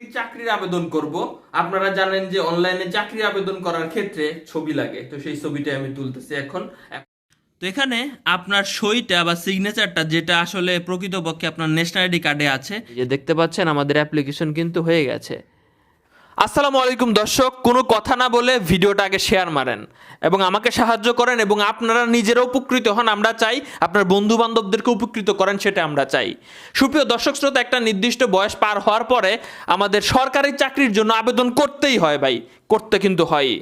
চাকরির আবেদন করব। আপনারা জানেন যে অনলাইনে চাকরি আবেদন করার ক্ষেত্রে ছবি লাগে। তো সেই ছবিটা আমি তুলতেছি এখন। তো এখানে আপনার সইটা বা সিগনেচারটা যেটা আসলে প্রকৃতপক্ষে আপনার ন্যাশনাল আইডি কার্ডে আছে। যে দেখতে পাচ্ছেন, আমাদের অ্যাপ্লিকেশন কিন্তু হয়ে গেছে। আসসালামু আলাইকুম দর্শক, কোনো কথা না বলে ভিডিওটা আগে শেয়ার মারেন এবং আমাকে সাহায্য করেন এবং আপনারা নিজেরা উপকৃত হন, আমরা চাই আপনার বন্ধু বান্ধবদেরকে উপকৃত করেন, সেটা আমরা চাই। সুপ্রিয় দর্শক শ্রোতা, একটা নির্দিষ্ট বয়স পার হওয়ার পরে আমাদের সরকারি চাকরির জন্য আবেদন করতেই হয় ভাই, করতে কিন্তু হয়ই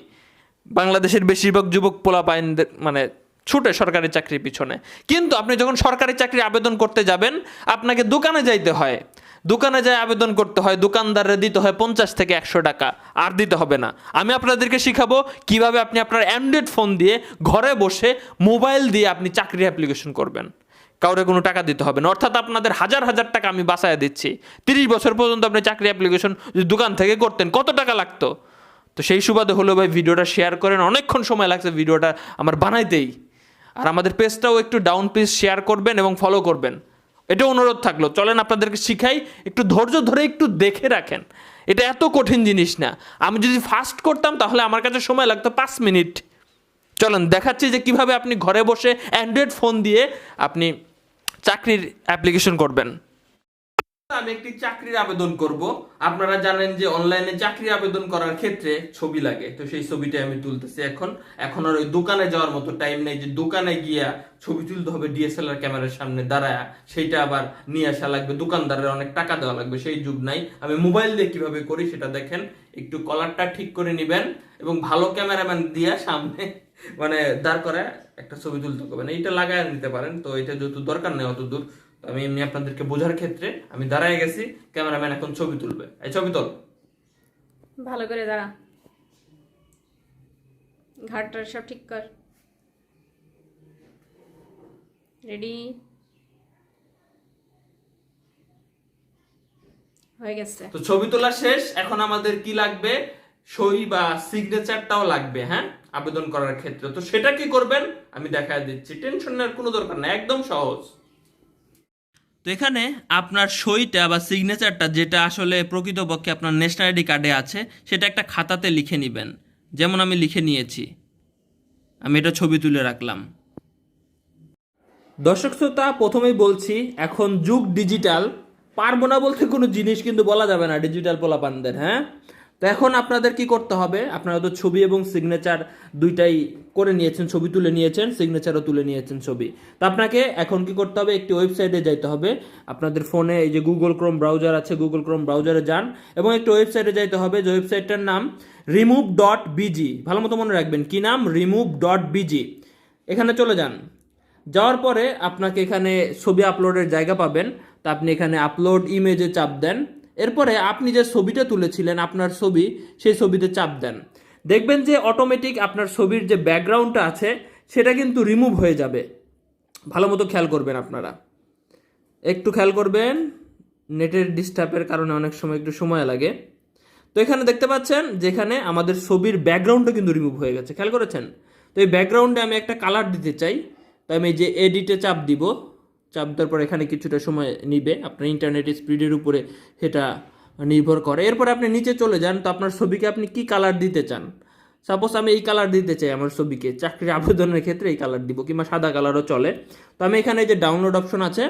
বাংলাদেশের বেশিরভাগ যুবক পোলাপাইনদের মানে ছুটে সরকারি চাকরির পিছনে। কিন্তু আপনি যখন সরকারি চাকরি আবেদন করতে যাবেন, আপনাকে দোকানে যাইতে হয়। দোকানে যায় আবেদন করতে হয়, দোকানদারে দিতে হয় পঞ্চাশ থেকে একশো টাকা। আর দিতে হবে না। আমি আপনাদেরকে শিখাবো কীভাবে আপনি আপনার অ্যান্ড্রয়েড ফোন দিয়ে ঘরে বসে মোবাইল দিয়ে আপনি চাকরি অ্যাপ্লিকেশন করবেন। কাউরে কোনো টাকা দিতে হবে না। অর্থাৎ আপনাদের হাজার হাজার টাকা আমি বাসায় দিচ্ছি। তিরিশ বছর পর্যন্ত আপনি চাকরি অ্যাপ্লিকেশন যদি দোকান থেকে করতেন, কত টাকা লাগতো? তো সেই সুবাদে হলো ভাই, ভিডিওটা শেয়ার করেন। অনেকক্ষণ সময় লাগছে ভিডিওটা আমার বানাইতেই। আর আমাদের পেজটাও একটু ডাউন পেজ শেয়ার করবেন এবং ফলো করবেন। এটা অনুরোধ থাকল, চলেন আপনাদেরকে শিখাই, একটু ধৈর্য ধরে একটু দেখে রাখেন। এটা এত কঠিন জিনিস না। আমি যদি ফাস্ট করতাম তাহলে আমার কাছে সময় লাগতো পাঁচ মিনিট। চলেন, দেখাচ্ছি যে কীভাবে আপনি ঘরে বসে অ্যান্ড্রয়েড ফোন দিয়ে আপনি চাকরির অ্যাপ্লিকেশন করবেন। আমি একটি চাকরির আবেদন করব। আপনারা জানেন যে অনলাইনে চাকরি আবেদন করার ক্ষেত্রে ছবি লাগে। তো সেই ছবিটা আমি তুলতেছি এখন। এখন আর ওই দোকানে যাওয়ার মতো টাইম নেই যে দোকানে গিয়া ছবি তুলতে হবে ডিএসএলআর ক্যামেরার সামনে দাঁড়ায়। সেইটা আবার নিয়ে আসা লাগবে। দোকানদারের অনেক টাকা দেওয়া লাগবে। সেই যুগ নাই। আমি মোবাইল দিয়ে কীভাবে করি সেটা দেখেন। একটু কলারটা ঠিক করে নেবেন এবং ভালো ক্যামেরাম্যান দিয়ে সামনে মানে দাঁড় করে একটা ছবি তুলতে হবে। না এটা লাগায় নিতে পারেন। তো এটা যেহেতু দরকার নেই অত দূর। আমি এমনি আপনাদেরকে বোঝার ক্ষেত্রে আমি দাঁড়ায় গেছি ক্যামেরাম্যান এখন ছবি তুলবে। এই ছবি তোল। ভালো করে দাঁড়া। ঘাটটা সব ঠিক কর। রেডি হয়ে গেছে। তো ছবি তোলা শেষ এখন আমাদের কি লাগবে? সই বা সিগনেচারটাও লাগবে হ্যাঁ? আবেদন করার ক্ষেত্রে। তো সেটা কি করবেন? আমি দেখা দিচ্ছি। টেনশন নেওয়ার কোনো দরকার নেই একদম সহজ। তো এখানে আপনার সইটা বা সিগনেচারটা যেটা আসলে প্রকৃতপক্ষে আপনার ন্যাশনাল আইডি কার্ডে আছে, সেটা একটা খাতাতে লিখে নেবেন। যেমন আমি লিখে নিয়েছি। আমি এটা ছবি তুলে রাখলাম। দর্শক শ্রোতা, প্রথমেই বলছি, এখন যুগ ডিজিটাল পারব না বলতে কোনো জিনিস, কিন্তু বলা যাবে না ডিজিটাল পোলাপানদের হ্যাঁ? তো এখন আপনাদের কি করতে হবে? আপনারা তো ছবি এবং সিগনেচার দুইটাই করে নিয়েছেন, ছবি তুলে নিয়েছেন সিগনেচারও তুলে নিয়েছেন ছবি। তো আপনাকে এখন কি করতে হবে? একটি ওয়েবসাইটে যাইতে হবে। আপনাদের ফোনে এই যে গুগল ক্রোম ব্রাউজার আছে গুগল ক্রোম ব্রাউজারে যান এবং একটি ওয়েবসাইটে যাইতে হবে। যে ওয়েবসাইটটার নাম রিমুভ ডট বিজি ভালো মতো মনে রাখবেন। কি নাম? রিমুভ ডট বিজি এখানে চলে যান। যাওয়ার পরে আপনাকে এখানে ছবি আপলোডের জায়গা পাবেন। তা আপনি এখানে আপলোড ইমেজে চাপ দেন। এরপরে আপনি যে ছবিটা তুলেছিলেন, আপনার ছবি, সেই ছবিতে চাপ দেন। দেখবেন যে অটোমেটিক আপনার ছবির যে ব্যাকগ্রাউন্ডটা আছে, সেটা কিন্তু রিমুভ হয়ে যাবে। ভালো মতো খেয়াল করবেন আপনারা। একটু খেয়াল করবেন, নেটের ডিস্টার্বের কারণে অনেক সময় একটু সময় লাগে। তো এখানে দেখতে পাচ্ছেন, যেখানে আমাদের ছবির ব্যাকগ্রাউন্ডটা কিন্তু রিমুভ হয়ে গেছে। খেয়াল করেছেন? তো এই ব্যাকগ্রাউন্ডে আমি একটা কালার দিতে চাই। তাই আমি যে এডিটে চাপ দিব। চাপ দেওয়ার পর এখানে কিছুটা সময় নিবে। আপনার ইন্টারনেট স্পিডের উপরে সেটা নির্ভর করে। এরপরে আপনি নিচে চলে যান, তো আপনার ছবিকে আপনি কি কালার দিতে চান? সাপোজ আমি এই কালার দিতে চাই আমার ছবিকে, চাকরির আবেদনের ক্ষেত্রে এই কালার দিব কিংবা সাদা কালারও চলে। তো আমি এখানে যে ডাউনলোড অপশন আছে,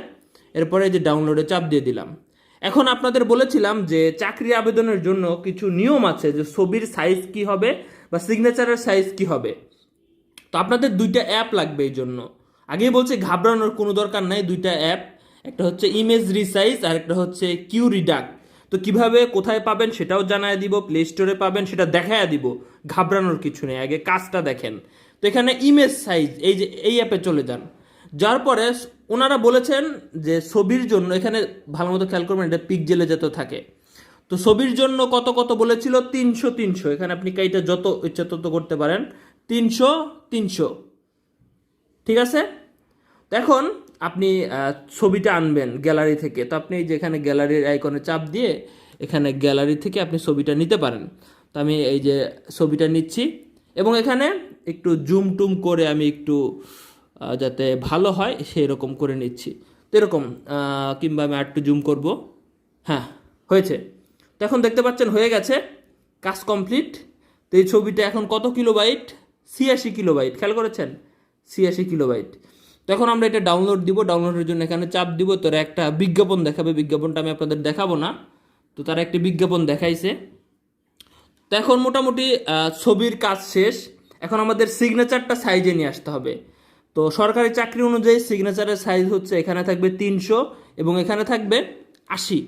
এরপরে যে ডাউনলোডে চাপ দিয়ে দিলাম। এখন আপনাদের বলেছিলাম যে চাকরি আবেদনের জন্য কিছু নিয়ম আছে যে ছবির সাইজ কি হবে বা সিগনেচারের সাইজ কি হবে। তো আপনাদের দুইটা অ্যাপ লাগবে এই জন্য। আগেই বলছি ঘাবড়ানোর কোনো দরকার নাই, দুইটা অ্যাপ একটা হচ্ছে ইমেজ রিসাইজ আর একটা হচ্ছে কিউ রিডাক্ট তো কীভাবে কোথায় পাবেন সেটাও জানায় দিব প্লে স্টোরে পাবেন সেটা দেখায় দিব, ঘাবড়ানোর কিছু নেই, আগে কাজটা দেখেন। তো এখানে ইমেজ সাইজ এই যে, এই অ্যাপে চলে যান। যার পরে ওনারা বলেছেন যে ছবির জন্য, এখানে ভালো মতো খেয়াল করবেন, এটা পিক জেলে যেত থাকে। তো ছবির জন্য কত কত বলেছিল? তিনশো তিনশো। এখানে আপনি কাইটা যত ইচ্ছা তত করতে পারেন। তিনশো তিনশো। ঠিক আছে? এখন আপনি ছবিটা আনবেন গ্যালারি থেকে। তো আপনি এই যে এখানে গ্যালারির আইকনে চাপ দিয়ে এখানে গ্যালারি থেকে আপনি ছবিটা নিতে পারেন। তো আমি এই যে ছবিটা নিচ্ছি এবং এখানে একটু জুম টুম করে আমি একটু যাতে ভালো হয় সেই রকম করে নিচ্ছি। তো এরকম কিংবা আমি আর একটু জুম করব। হ্যাঁ হয়েছে। তো এখন দেখতে পাচ্ছেন হয়ে গেছে, কাজ কমপ্লিট। তো এই ছবিটা এখন কত কিলোবাইট? ছিয়াশি কিলোবাইট। খেয়াল করেছেন? ছিয়াশি কিলোবাইট। তো এখন আমরা এটা ডাউনলোড দিব ডাউনলোডের জন্য এখানে চাপ দিব তোরা একটা বিজ্ঞাপন দেখাবে। বিজ্ঞাপনটা আমি আপনাদের দেখাবো না। তো তারা একটি বিজ্ঞাপন দেখাইছে। তো এখন মোটামুটি ছবির কাজ শেষ। এখন আমাদের সিগনেচারটা সাইজে নিয়ে আসতে হবে। তো সরকারি চাকরি অনুযায়ী সিগনেচারের সাইজ হচ্ছে এখানে থাকবে তিনশো এবং এখানে থাকবে আশি।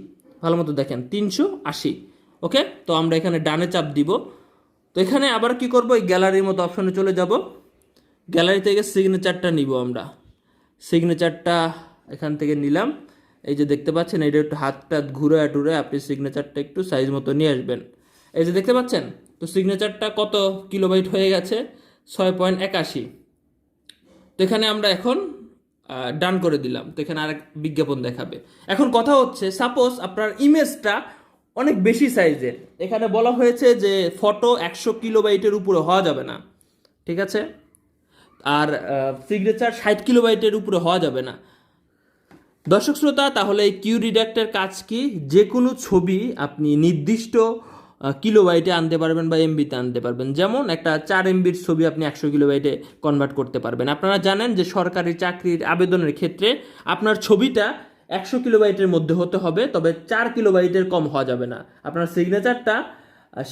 ভালো মতো দেখেন, তিনশো আশি। ওকে? তো আমরা এখানে ডানে চাপ দিব। তো এখানে আবার কি করব? এই গ্যালারির মতো অপশনে চলে যাব। গ্যালারি থেকে সিগনেচারটা নিব আমরা। সিগনেচারটা এখান থেকে নিলাম। এই যে দেখতে পাচ্ছেন এটা একটু হাতটা ঘুরে টুরে আপনি সিগনেচারটা একটু সাইজ মতো নিয়ে আসবেন। এই যে দেখতে পাচ্ছেন, তো সিগনেচারটা কত কিলোবাইট হয়ে গেছে? ছয় পয়েন্ট একাশি। তো এখানে আমরা এখন ডান করে দিলাম। তো এখানে আরেক বিজ্ঞাপন দেখাবে। এখন কথা হচ্ছে সাপোজ আপনার ইমেজটা অনেক বেশি সাইজের এখানে বলা হয়েছে যে ফটো একশো কিলোবাইটের উপরে হওয়া যাবে না। ঠিক আছে? আর সিগনেচার ষাট কিলোবাইটের উপরে হওয়া যাবে না। দর্শক শ্রোতা, তাহলে এই কিউ রিডাক্টের কাজ কি? যে কোনো ছবি আপনি নির্দিষ্ট কিলোবাইটে আনতে পারবেন বা এমবিতে আনতে পারবেন। যেমন একটা চার এমবির ছবি আপনি একশো কিলোবাইটে কনভার্ট করতে পারবেন। আপনারা জানেন যে সরকারি চাকরির আবেদনের ক্ষেত্রে আপনার ছবিটা একশো কিলোবাইটের মধ্যে হতে হবে, তবে চার কিলোবাইটের কম হওয়া যাবে না। আপনার সিগনেচারটা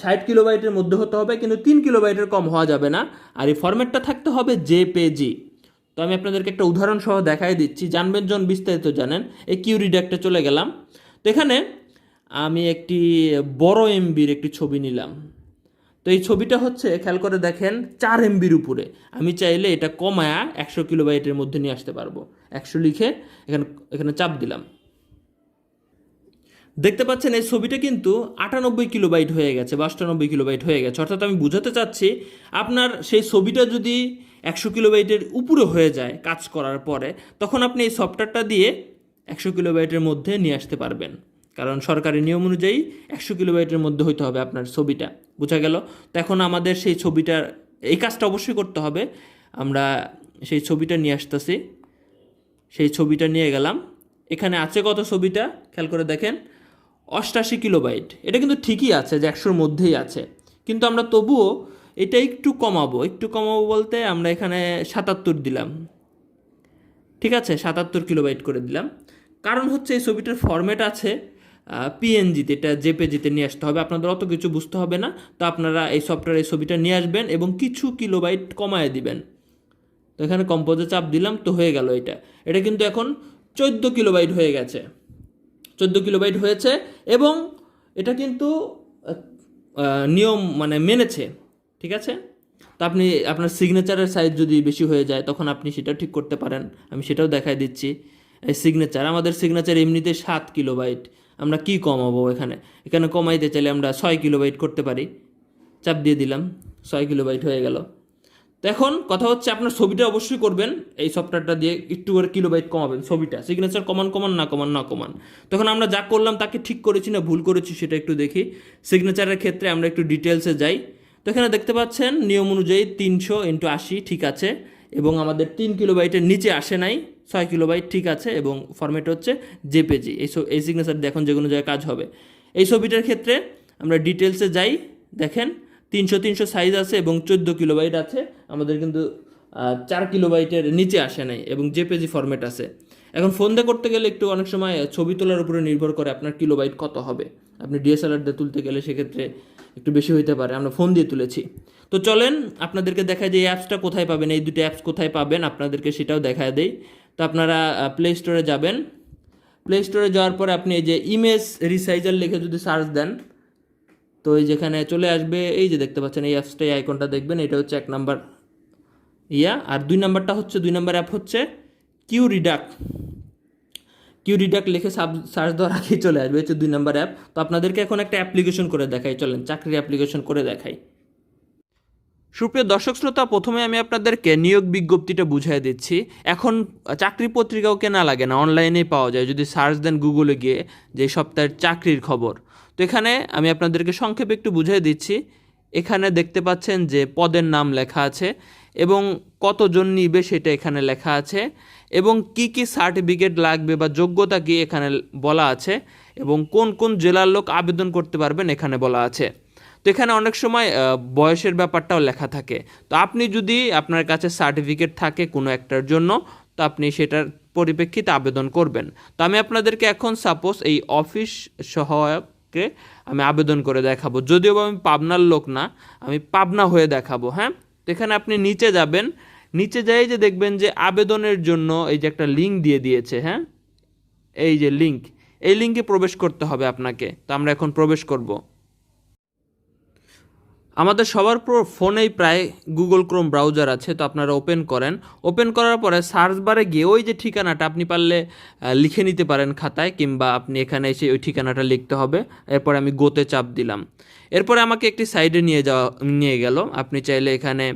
ষাট কিলোবাইটের মধ্যে হতে হবে, কিন্তু তিন কিলোবাইটের কম হওয়া যাবে না। আর এই ফরম্যাটটা থাকতে হবে জেপেজি। তো আমি আপনাদেরকে একটা উদাহরণ সহ দেখাই দিচ্ছি। জানবেন জন বিস্তারিত জানেন। এই কিউ রিডাক্টে চলে গেলাম। তো এখানে আমি একটি বড় এমবির একটি ছবি নিলাম। তো এই ছবিটা হচ্ছে, খেয়াল করে দেখেন, চার এমবির উপরে। আমি চাইলে এটা কমায়া একশো কিলোবাইটের মধ্যে নিয়ে আসতে পারব। একশো লিখে এখানে এখানে চাপ দিলাম। দেখতে পাচ্ছেন, এই ছবিটা কিন্তু আটানব্বই কিলোবাইট হয়ে গেছে বা অষ্টানব্বই কিলোবাইট হয়ে গেছে। অর্থাৎ আমি বুঝাতে চাচ্ছি, আপনার সেই ছবিটা যদি একশো কিলোবাইটের উপরে হয়ে যায় কাজ করার পরে, তখন আপনি এই সফটওয়্যারটা দিয়ে একশো কিলোবাইটের মধ্যে নিয়ে আসতে পারবেন। কারণ সরকারি নিয়ম অনুযায়ী একশো কিলোবাইটের মধ্যে হইতে হবে আপনার ছবিটা। বোঝা গেল? তো এখন আমাদের সেই ছবিটার, এই কাজটা অবশ্যই করতে হবে। আমরা সেই ছবিটা নিয়ে আসতেছি। সেই ছবিটা নিয়ে গেলাম। এখানে আছে কত ছবিটা? খেয়াল করে দেখেন। অষ্টাশি কিলোবাইট। এটা কিন্তু ঠিকই আছে যে একশোর মধ্যেই আছে। কিন্তু আমরা তবুও এটা একটু কমাবো। একটু কমাবো বলতে আমরা এখানে সাতাত্তর দিলাম। ঠিক আছে? সাতাত্তর কিলোবাইট করে দিলাম। কারণ হচ্ছে এই ছবিটার ফরম্যাট আছে পিএনজিতে এটা জেপেজিতে নিয়ে আসতে হবে। আপনাদের অত কিছু বুঝতে হবে না। তো আপনারা এই সফটওয়্যার এই ছবিটা নিয়ে আসবেন এবং কিছু কিলোবাইট কমায় দিবেন। তো এখানে কম্পোজে চাপ দিলাম, তো হয়ে গেল এটা। এটা কিন্তু এখন চোদ্দ কিলোবাইট হয়ে গেছে। চোদ্দ কিলোবাইট হয়েছে এবং এটা কিন্তু নিয়ম মানে মেনেছে, ঠিক আছে? তো আপনি, আপনার সিগনেচারের সাইজ যদি বেশি হয়ে যায়, তখন আপনি সেটা ঠিক করতে পারেন। আমি সেটাও দেখাই দিচ্ছি। এই সিগনেচার আমাদের সিগনেচার এমনিতে সাত কিলোবাইট। আমরা কি কমাবো এখানে? এখানে কমাইতে চাইলে আমরা ছয় কিলোবাইট করতে পারি। চাপ দিয়ে দিলাম, ছয় কিলোবাইট হয়ে গেল। তো এখন কথা হচ্ছে আপনার ছবিটা অবশ্যই করবেন, এই সফটওয়্যারটা দিয়ে একটু করে কিলোবাইট কমাবেন ছবিটা সিগনেচার কমান কমান, না কমান না কমান। তখন আমরা যা করলাম তাকে ঠিক করেছি না ভুল করেছি সেটা একটু দেখি। সিগনেচারের ক্ষেত্রে আমরা একটু ডিটেলসে যাই। তো এখানে দেখতে পাচ্ছেন, নিয়ম অনুযায়ী তিনশো ইন্টু আশি ঠিক আছে, এবং আমাদের তিন কিলোবাইটের নিচে আসে নাই, ছয় কিলোবাইট ঠিক আছে, এবং ফরম্যাট হচ্ছে জেপেজি এই এই সিগনেচার দিয়ে এখন যে কোনো জায়গায় কাজ হবে। এই ছবিটার ক্ষেত্রে আমরা ডিটেলসে যাই, দেখেন তিনশো তিনশো সাইজ আছে এবং চোদ্দ কিলো কিলোবাইট আছে। আমাদের কিন্তু চার কিলোবাইটের নিচে আসে নাই এবং জেপেজি ফরম্যাট আছে। এখন ফোন দিয়ে করতে গেলে একটু অনেক সময় ছবি তোলার উপরে নির্ভর করে আপনার কিলো কিলোবাইট কত হবে। আপনি ডিএসএলআর দিয়ে তুলতে গেলে সেক্ষেত্রে একটু বেশি হইতে পারে। আমরা ফোন দিয়ে তুলেছি। তো চলেন, আপনাদেরকে দেখায় যে এই অ্যাপসটা কোথায় পাবেন, এই দুটো অ্যাপস কোথায় পাবেন, আপনাদেরকে সেটাও দেখা দেই। তো আপনারা প্লে স্টোরে যাবেন। প্লে স্টোরে যাওয়ার পরে আপনি এই যে ইমেজ রিসাইজার লিখে যদি সার্চ দেন তো এই যেখানে চলে আসবে, এই যে দেখতে পাচ্ছেন, এই অ্যাপসটা এই আইকনটা দেখবেন, এটা হচ্ছে এক নাম্বার ইয়া। আর দুই নাম্বারটা হচ্ছে, দুই নাম্বার অ্যাপ হচ্ছে কিউ রিডাক কিউ রিডাক লিখে সাব সার্চ দেওয়ার আগেই চলে আসবে হচ্ছে দুই নাম্বার অ্যাপ তো আপনাদেরকে এখন একটা অ্যাপ্লিকেশন করে দেখাই, চলেন, চাকরির অ্যাপ্লিকেশন করে দেখাই। সুপ্রিয় দর্শক শ্রোতা, প্রথমে আমি আপনাদেরকে নিয়োগ বিজ্ঞপ্তিটা বুঝিয়ে দিচ্ছি। এখন চাকরি পত্রিকাও কেনা লাগে না অনলাইনেই পাওয়া যায়। যদি সার্চ দেন গুগলে গিয়ে যে সপ্তাহের চাকরির খবর। তো এখানে আমি আপনাদেরকে সংক্ষেপে একটু বুঝিয়ে দিচ্ছি। এখানে দেখতে পাচ্ছেন যে পদের নাম লেখা আছে এবং কতজন নিবে সেটা এখানে লেখা আছে এবং কি কি সার্টিফিকেট লাগবে বা যোগ্যতা কি এখানে বলা আছে এবং কোন কোন জেলার লোক আবেদন করতে পারবেন এখানে বলা আছে। তো এখানে অনেক সময় বয়সের ব্যাপারটাও লেখা থাকে। তো আপনি যদি আপনার কাছে সার্টিফিকেট থাকে কোনো একটার জন্য, তো আপনি সেটার পরিপ্রেক্ষিতে আবেদন করবেন। তো আমি আপনাদেরকে এখন সাপোজ এই অফিস সহায়ককে আমি আবেদন করে দেখাবো। যদিও আমি পাবনার লোক না, আমি পাবনা হয়ে দেখাবো হ্যাঁ? তো এখানে আপনি নিচে যাবেন। নিচে যাই যে দেখবেন যে আবেদনের জন্য এই যে একটা লিঙ্ক দিয়ে দিয়েছে হ্যাঁ? এই যে লিঙ্ক এই লিঙ্কে প্রবেশ করতে হবে আপনাকে। তো আমরা এখন প্রবেশ করব। আমাদের সবার ফোনেই প্রায় গুগল ক্রোম ব্রাউজার আছে, তো আপনারা ওপেন করেন। ওপেন করার পরে সার্চ বারে গিয়ে ওই যে ঠিকানাটা আপনি পারলে লিখে নিতে পারেন খাতায়, কিংবা আপনি এখানে এসে ওই ঠিকানাটা লিখতে হবে। এরপরে আমি গোতে চাপ দিলাম। এরপরে আমাকে একটি সাইডে নিয়ে যাওয়া, নিয়ে গেল। আপনি চাইলে এখানে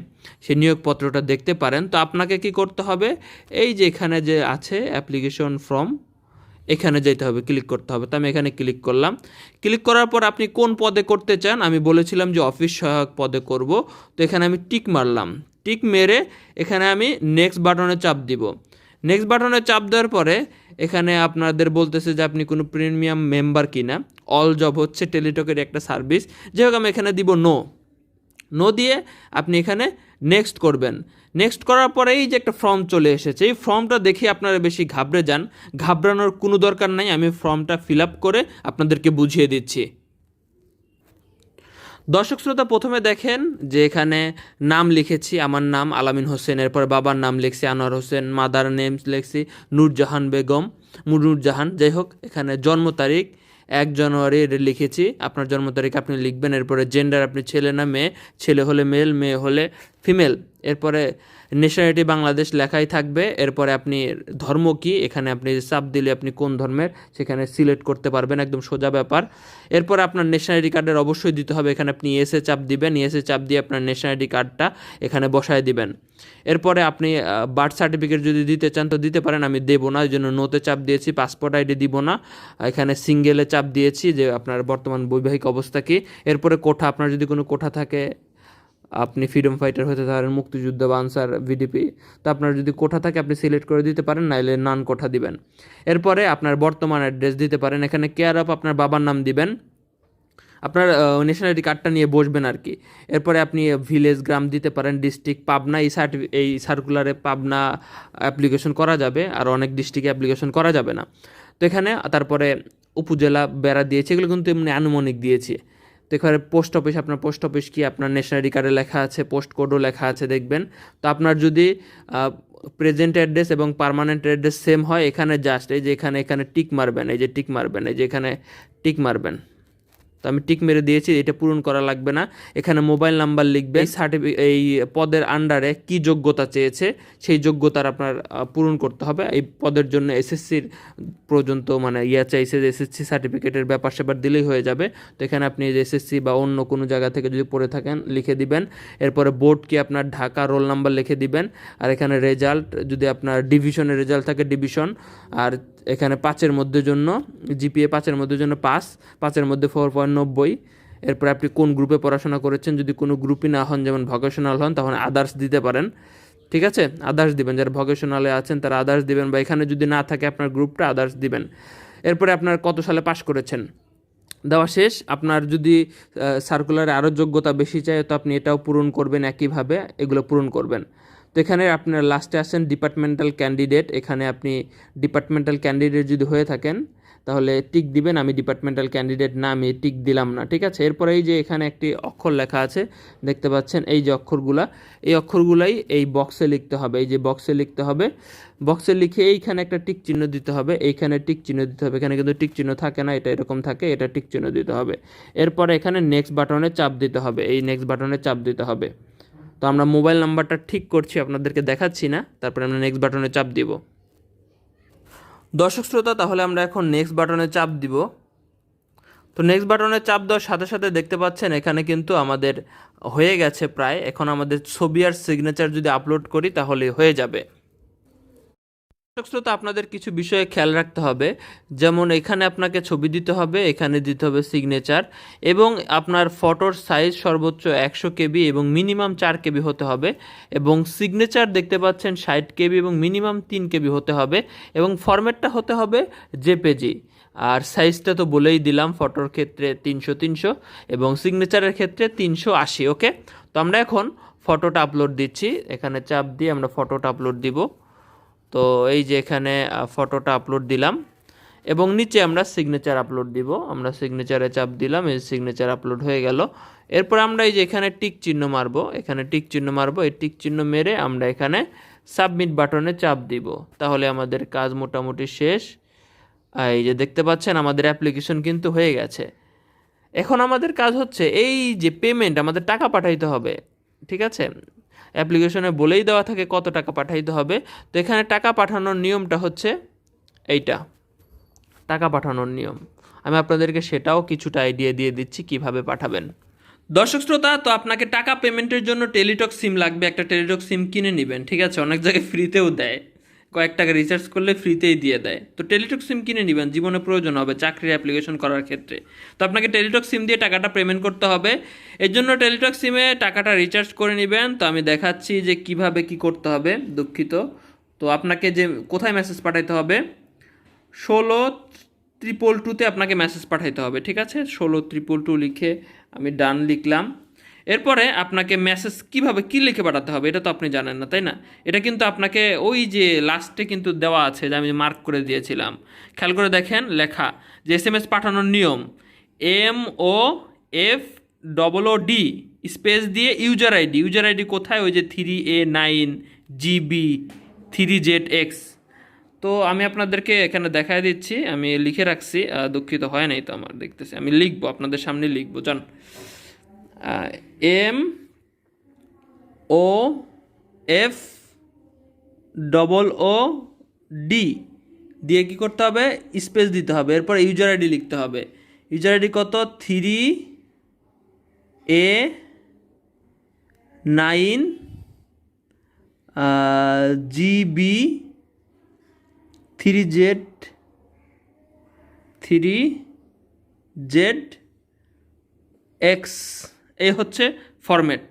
সে নিয়োগপত্রটা দেখতে পারেন। তো আপনাকে কি করতে হবে? এই যে এখানে যে আছে অ্যাপ্লিকেশন ফর্ম এখানে যেতে হবে ক্লিক করতে হবে। তো আমি এখানে ক্লিক করলাম। ক্লিক করার পর আপনি কোন পদে করতে চান, আমি বলেছিলাম যে অফিস সহায়ক পদে করব। তো এখানে আমি টিক মারলাম। টিক মেরে এখানে আমি নেক্সট বাটনে চাপ দিব। নেক্সট বাটনে চাপ দেওয়ার পরে এখানে আপনাদের বলতেছে যে আপনি কোনো প্রিমিয়াম মেম্বার কিনা। অল জব হচ্ছে টেলিটকের একটা সার্ভিস যাই আমি এখানে দিব নো নো দিয়ে আপনি এখানে নেক্সট করবেন। নেক্সট করার পরে এই যে একটা ফর্ম চলে এসেছে, এই ফর্মটা দেখে আপনারা বেশি ঘাবড়ে যান। ঘাবড়ানোর কোনো দরকার নাই, আমি ফর্মটা ফিল আপ করে আপনাদেরকে বুঝিয়ে দিচ্ছি। দর্শক শ্রোতা, প্রথমে দেখেন যে এখানে নাম লিখেছি, আমার নাম আলামিন হোসেন, এরপর বাবার নাম লিখছি, আনোয়ার হোসেন, মাদার নেমস লিখছি, নূরজাহান বেগম, নূরজাহান। যাই হোক, এখানে জন্ম তারিখ, এক জানুয়ারি এটা লিখেছি। আপনার জন্ম তারিখ আপনি লিখবেন, এরপরে জেন্ডার আপনি ছেলে না মেয়ে, ছেলে হলে মেল মেয়ে হলে ফিমেল এরপরে নেশনালিটি বাংলাদেশ লেখাই থাকবে। এরপরে আপনি ধর্ম কি? এখানে আপনি চাপ দিলে আপনি কোন ধর্মের? সেখানে সিলেক্ট করতে পারবেন, একদম সোজা ব্যাপার। এরপরে আপনার ন্যাশনালিটি কার্ডের অবশ্যই দিতে হবে। এখানে আপনি এসে চাপ দিবেন। এসে চাপ দিয়ে আপনার ন্যাশনালিটি কার্ডটা এখানে বসায় দিবেন। এরপরে আপনি বার্থ সার্টিফিকেট যদি দিতে চান, তো দিতে পারেন। আমি দেবো না ওই জন্য নোতে চাপ দিয়েছি। পাসপোর্ট আইডি দিব না। এখানে সিঙ্গেলে চাপ দিয়েছি যে আপনার বর্তমান বৈবাহিক অবস্থা কি। এরপরে কোঠা, আপনার যদি কোনো কোঠা থাকে আপনি ফ্রিডম ফাইটার হতে পারেন মুক্তিযুদ্ধ বা আনসার ভিডিপি তো আপনার যদি কোঠা থাকে আপনি সিলেক্ট করে দিতে পারেন, নাইলে নান কোঠা দিবেন। এরপরে আপনার বর্তমান অ্যাড্রেস দিতে পারেন, এখানে কেয়ার অফ আপনার বাবার নাম দিবেন। আপনার ন্যাশনালিটি কার্ডটা নিয়ে বসবেন আর কি। এরপরে আপনি ভিলেজ গ্রাম দিতে পারেন ডিস্ট্রিক্ট পাবনা, এই সার্টি এই সার্কুলারে পাবনা অ্যাপ্লিকেশন করা যাবে, আর অনেক ডিস্ট্রিক্টে অ্যাপ্লিকেশন করা যাবে না। তো এখানে, তারপরে উপজেলা বেড়া দিয়েছে, এগুলো কিন্তু এমনি আনুমানিক দিয়েছি। তো এখানে পোস্ট অফিস আপনার পোস্ট অফিস কি আপনার ন্যাশনারি কার্ডে লেখা আছে পোস্ট কোডও লেখা আছে দেখবেন। তো আপনার যদি প্রেজেন্ট অ্যাড্রেস এবং পারমানেন্ট অ্যাড্রেস সেম হয়, এখানে জাস্ট এই যে এখানে এখানে টিক মারবেন, এই যে টিক মারবেন, এই যে এখানে টিক মারবেন। তো আমি টিক মেরে দিয়েছি এটা পূরণ করা লাগবে না। এখানে মোবাইল নাম্বার লিখবে সার্টিফিক এই পদের আন্ডারে কি যোগ্যতা চেয়েছে সেই যোগ্যতার আপনার পূরণ করতে হবে। এই পদের জন্য এসএসসির পর্যন্ত মানে ইয়া চাইছে যে এসএসসি সার্টিফিকেটের ব্যাপার স্যাপার দিলেই হয়ে যাবে। তো এখানে আপনি যে এসএসসি বা অন্য কোনো জায়গা থেকে যদি পড়ে থাকেন লিখে দিবেন। এরপরে বোর্ড কি আপনার ঢাকা রোল নাম্বার লিখে দিবেন। আর এখানে রেজাল্ট যদি আপনার ডিভিশনের রেজাল্ট থাকে ডিভিশন আর এখানে পাঁচের মধ্যে জন্য, জিপিএ পাঁচের মধ্যে জন্য পাঁচ, পাঁচের মধ্যে ফোর পয়েন্ট নব্বই এরপর আপনি কোন গ্রুপে পড়াশোনা করেছেন, যদি কোনো গ্রুপই না হন, যেমন ভকেশনাল হন তখন আদার্স দিতে পারেন। ঠিক আছে? আদার্স দিবেন। যারা ভকেশনালে আছেন, তারা আদার্স দিবেন বা এখানে যদি না থাকে আপনার গ্রুপটা আদার্স দিবেন। এরপরে আপনার কত সালে পাশ করেছেন? দেওয়া শেষ। আপনার যদি সার্কুলারে আরও যোগ্যতা বেশি চায়, তো আপনি এটাও পূরণ করবেন একইভাবে, এগুলো পূরণ করবেন। তো এখানে আপনার লাস্টে আসেন ডিপার্টমেন্টাল ক্যান্ডিডেট এখানে আপনি ডিপার্টমেন্টাল ক্যান্ডিডেট যদি হয়ে থাকেন, তাহলে টিক দিবেন, আমি ডিপার্টমেন্টাল ক্যান্ডিডেট না আমি টিক দিলাম না, ঠিক আছে? এরপরে এই যে এখানে একটি অক্ষর লেখা আছে, দেখতে পাচ্ছেন এই যে অক্ষরগুলা, এই অক্ষরগুলাই এই বক্সে লিখতে হবে, এই যে বক্সে লিখতে হবে বক্সে লিখে এইখানে একটা টিক চিহ্ন দিতে হবে, এইখানে টিক চিহ্ন দিতে হবে, এখানে কিন্তু টিক চিহ্ন থাকে না, এটা এরকম থাকে, এটা টিক চিহ্ন দিতে হবে, এরপরে এখানে নেক্সট বাটনে চাপ দিতে হবে, এই নেক্সট বাটনে চাপ দিতে হবে। তো আমরা মোবাইল নাম্বারটা ঠিক করছি, আপনাদেরকে দেখাচ্ছি না। তারপরে আমরা নেক্সট বাটনে চাপ দিব। দর্শক শ্রোতা, তাহলে আমরা এখন নেক্সট বাটনে চাপ দিব। তো নেক্সট বাটনে চাপ দেওয়ার সাথে সাথে দেখতে পাচ্ছেন, এখানে কিন্তু আমাদের হয়ে গেছে প্রায়। এখন আমাদের ছবি আর সিগনেচার যদি আপলোড করি, তাহলে হয়ে যাবে। দর্শক শ্রোতা, আপনাদের কিছু বিষয়ে খেয়াল রাখতে হবে। যেমন এখানে আপনাকে ছবি দিতে হবে, এখানে দিতে হবে সিগনেচার এবং আপনার ফটোর সাইজ সর্বোচ্চ একশো কেবি এবং মিনিমাম চার কেবি হতে হবে এবং সিগনেচার দেখতে পাচ্ছেন ষাট কেবি এবং মিনিমাম তিন কেবি হতে হবে এবং ফরম্যাটটা হতে হবে জেপেজি আর সাইজটা তো বলেই দিলাম ফটোর ক্ষেত্রে তিনশো তিনশো এবং সিগনেচারের ক্ষেত্রে তিনশো আশি ওকে তো আমরা এখন ফটোটা আপলোড দিচ্ছি। এখানে চাপ দিয়ে আমরা ফটোটা আপলোড দিব। তো এই যে এখানে ফটোটা আপলোড দিলাম এবং নিচে আমরা সিগনেচার আপলোড দিব। আমরা সিগনেচারে চাপ দিলাম, এই সিগনেচার আপলোড হয়ে গেল। এরপর আমরা এই যে এখানে টিক চিহ্ন মারব, এখানে টিক চিহ্ন মারবো, এই টিক চিহ্ন মেরে আমরা এখানে সাবমিট বাটনে চাপ দিব। তাহলে আমাদের কাজ মোটামুটি শেষ। এই যে দেখতে পাচ্ছেন, আমাদের অ্যাপ্লিকেশন কিন্তু হয়ে গেছে। এখন আমাদের কাজ হচ্ছে, এই যে পেমেন্ট আমাদের টাকা পাঠাইতে হবে, ঠিক আছে? অ্যাপ্লিকেশনে বলেই দেওয়া থাকে কত টাকা পাঠাইতে হবে। তো এখানে টাকা পাঠানোর নিয়মটা হচ্ছে এইটা। টাকা পাঠানোর নিয়ম। আমি আপনাদেরকে সেটাও কিছুটা আইডিয়া দিয়ে দিচ্ছি কীভাবে পাঠাবেন। দর্শক শ্রোতা, তো আপনাকে টাকা পেমেন্টের জন্য টেলিটক সিম লাগবে। একটা টেলিটক সিম কিনে নেবেন, ঠিক আছে? অনেক জায়গায় ফ্রিতেও দেয়। কয়েক টাকা রিচার্জ করলে ফ্রিতেই দিয়ে দেয়। তো টেলিটক সিম কিনে নেবেন, জীবনে প্রয়োজন হবে চাকরির অ্যাপ্লিকেশন করার ক্ষেত্রে। তো আপনাকে টেলিটক সিম দিয়ে টাকাটা পেমেন্ট করতে হবে। এর জন্য টেলিটক সিমে টাকাটা রিচার্জ করে নেবেন। তো আমি দেখাচ্ছি যে কীভাবে কি করতে হবে, দুঃখিত। তো আপনাকে যে, কোথায় মেসেজ পাঠাইতে হবে? ষোলো ট্রিপল টুতে আপনাকে মেসেজ পাঠাইতে হবে, ঠিক আছে? ষোলো ট্রিপল টু লিখে আমি ডান লিখলাম। এরপরে আপনাকে মেসেজ কীভাবে, কি লিখে পাঠাতে হবে, এটা তো আপনি জানেন না, তাই না? এটা কিন্তু আপনাকে ওই যে লাস্টে কিন্তু দেওয়া আছে যে আমি মার্ক করে দিয়েছিলাম। খেয়াল করে দেখেন, লেখা যে এস এম এস পাঠানোর নিয়ম M O F double O D space দিয়ে ইউজার আইডি ইউজার আইডি কোথায়? ওই যে three A nine GB three Z X তো আমি আপনাদেরকে এখানে দেখায় দিচ্ছি, আমি লিখে রাখছি দুঃখিত হয় নাই তো আমার, দেখতেছি, আমি লিখব, আপনাদের সামনে লিখব, জান। M, O, F, double O, D. দিয়ে কি করতে হবে? স্পেস দিতে হবে। এরপর ইউজার আইডি লিখতে হবে। ইউজার আইডি কত? Three A nine GB three Z three Z X এই হচ্ছে format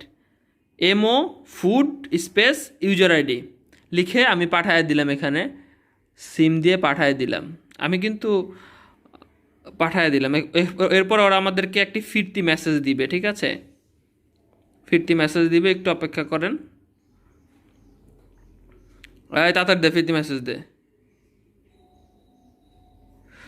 MO food space user ID লিখে আমি পাঠায় দিলাম এখানে। সিম দিয়ে পাঠায় দিলাম। আমি কিন্তু পাঠায় দিলাম। এরপর ওরা আমাদেরকে একটি ফিরতি মেসেজ দিবে, ঠিক আছে? ফিরতি মেসেজ দিবে, একটু অপেক্ষা করেন। তাড়াতাড়ি দে, ফিরতি মেসেজ দে।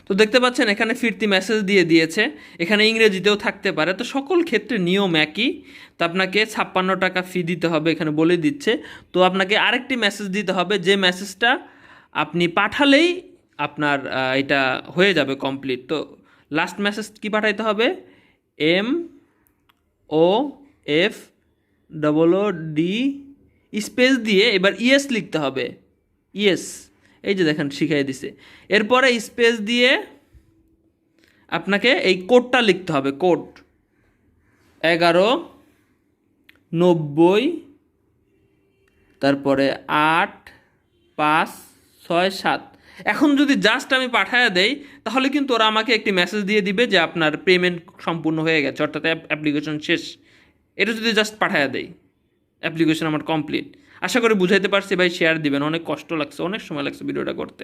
তো দেখতে পাচ্ছেন, এখানে ফিরতি মেসেজ দিয়ে দিয়েছে। এখানে ইংরেজিতেও থাকতে পারে। তো সকল ক্ষেত্রে নিয়ম একই। তো আপনাকে ছাপ্পান্ন টাকা ফি দিতে হবে, এখানে বলে দিচ্ছে। তো আপনাকে আরেকটি মেসেজ দিতে হবে, যে মেসেজটা আপনি পাঠালেই আপনার এটা হয়ে যাবে কমপ্লিট তো লাস্ট মেসেজ কি পাঠাইতে হবে? M O F double O D space দিয়ে এবার ইএস লিখতে হবে। ইয়েস এই যে দেখেন শিখাই দিছে। এরপরে স্পেস দিয়ে আপনাকে এই কোডটা লিখতে হবে, কোড। এগারো, নব্বই, তারপরে আট, পাঁচ, ছয়, সাত। এখন যদি জাস্ট আমি পাঠায় দেই, তাহলে কিন্তু ওরা আমাকে একটি মেসেজ দিয়ে দিবে যে আপনার পেমেন্ট সম্পূর্ণ হয়ে গেছে, অর্থাৎ অ্যাপ্লিকেশন শেষ। এটা যদি জাস্ট পাঠায় দেই অ্যাপ্লিকেশন আমার কমপ্লিট আশা করি বুঝাইতে পারছি, ভাই শেয়ার দিবেন। অনেক কষ্ট লাগছে, অনেক সময় লাগছে ভিডিওটা করতে।